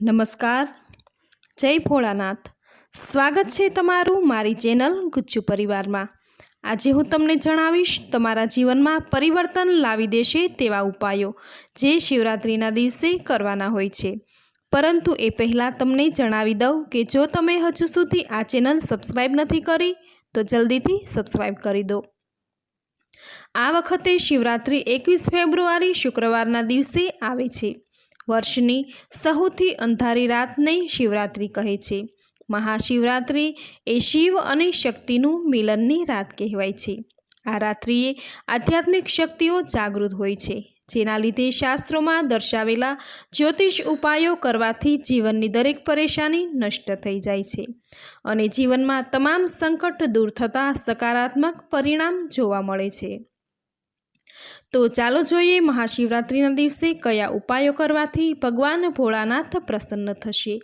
નમસ્કાર. જય ભોળાનાથ. સ્વાગત છે તમારું મારી ચેનલ ગુચ્ચુ પરિવારમાં. આજે હું તમને જણાવીશ, તમારા જીવનમાં પરિવર્તન લાવી દેશે તેવા ઉપાયો જે શિવરાત્રિના દિવસે કરવાના હોય છે. પરંતુ એ પહેલાં તમને જણાવી દઉં કે જો તમે હજુ સુધી આ ચેનલ સબસ્ક્રાઈબ નથી કરી, તો જલ્દીથી સબસ્ક્રાઈબ કરી દો. આ વખતે શિવરાત્રિ એકવીસ ફેબ્રુઆરી શુક્રવારના દિવસે આવે છે. વર્ષની સૌથી અંધારી રાતને શિવરાત્રિ કહે છે. મહાશિવરાત્રિ એ શિવ અને શક્તિનું મિલનની રાત કહેવાય છે. આ રાત્રિએ આધ્યાત્મિક શક્તિઓ જાગૃત હોય છે, જેના લીધે શાસ્ત્રોમાં દર્શાવેલા જ્યોતિષ ઉપાયો કરવાથી જીવનની દરેક પરેશાની નષ્ટ થઈ જાય છે અને જીવનમાં તમામ સંકટ દૂર થતાં સકારાત્મક પરિણામ જોવા મળે છે. તો ચાલો જોઈએ મહાશિવરાત્રિના દિવસે કયા ઉપાયો કરવાથી ભગવાન ભોળાનાથ પ્રસન્ન થશે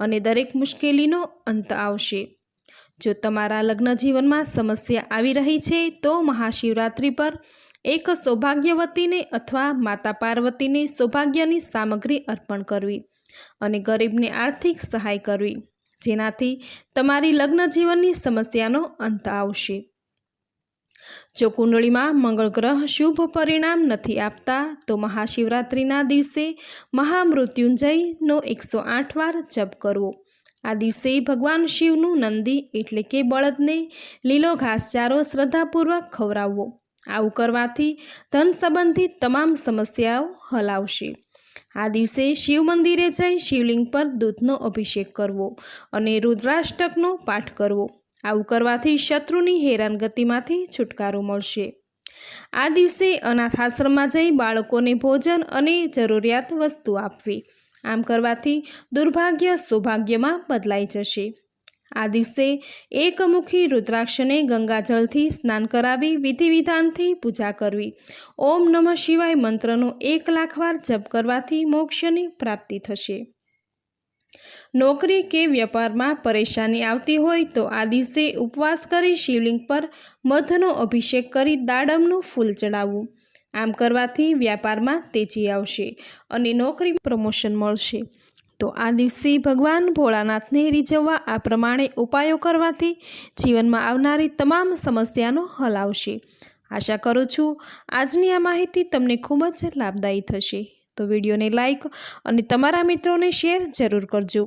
અને દરેક મુશ્કેલીનો અંત આવશે. જો તમારા લગ્ન જીવનમાં સમસ્યા આવી રહી છે, તો મહાશિવરાત્રિ પર એક સૌભાગ્યવતીને અથવા માતા પાર્વતીને સૌભાગ્યની સામગ્રી અર્પણ કરવી અને ગરીબને આર્થિક સહાય કરવી, જેનાથી તમારી લગ્ન જીવનની સમસ્યાનો અંત આવશે. જો કુંડળીમાં મંગળ ગ્રહ શુભ પરિણામ નથી આપતા, તો મહાશિવરાત્રિના દિવસે મહામૃત્યુંજયનો એકસો આઠ વાર જપ કરવો. આ દિવસે ભગવાન શિવનું નંદી એટલે કે બળદને લીલો ઘાસચારો શ્રદ્ધાપૂર્વક ખવડાવવો. આવું કરવાથી ધન સંબંધિત તમામ સમસ્યાઓ હલાવશે. આ દિવસે શિવ મંદિરે જઈ શિવલિંગ પર દૂધનો અભિષેક કરવો અને રુદ્રાષ્ટકનો પાઠ કરવો. આવું કરવાથી શત્રુની હેરાનગતિમાંથી છુટકારો મળશે. આ દિવસે અનાથ આશ્રમમાં જઈ બાળકોને ભોજન અને જરૂરિયાત વસ્તુ આપવી. આમ કરવાથી દુર્ભાગ્ય સૌભાગ્યમાં બદલાઈ જશે. આ દિવસે એકમુખી રુદ્રાક્ષને ગંગાજળથી સ્નાન કરાવી વિધિ વિધાનથી પૂજા કરવી. ઓમ નમઃ શિવાય મંત્રનો એક લાખ વાર જપ કરવાથી મોક્ષની પ્રાપ્તિ થશે. નોકરી કે વ્યાપારમાં પરેશાની આવતી હોય તો આ દિવસે ઉપવાસ કરી શિવલિંગ પર મધનો અભિષેક કરી દાડમનું ફૂલ ચડાવવું. આમ કરવાથી વ્યાપારમાં તેજી આવશે અને નોકરી પ્રમોશન મળશે. તો આ દિવસે ભગવાન ભોળાનાથને રીઝવવા આ પ્રમાણે ઉપાયો કરવાથી જીવનમાં આવનારી તમામ સમસ્યાનો હલ આવશે. આશા કરું છું આજની આ માહિતી તમને ખૂબ જ લાભદાયી થશે. તો વિડીયોને લાઇક અને તમારા મિત્રોને શેર જરૂર કરજો.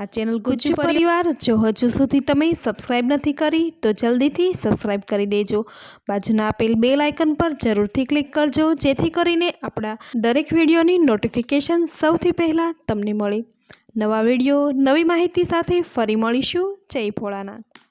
આ ચેનલ ગુજ્જુ પરિવાર જો હજુ સુધી તમે સબસ્ક્રાઇબ નથી કરી તો જલ્દીથી સબસ્ક્રાઇબ કરી દેજો. બાજુના આપેલ બે લાઇકન પર જરૂરથી ક્લિક કરજો જેથી કરીને આપણા દરેક વિડીયોની નોટિફિકેશન સૌથી પહેલાં તમને મળે. નવા વીડિયો નવી માહિતી સાથે ફરી મળીશું. જય ભોળાનાથ.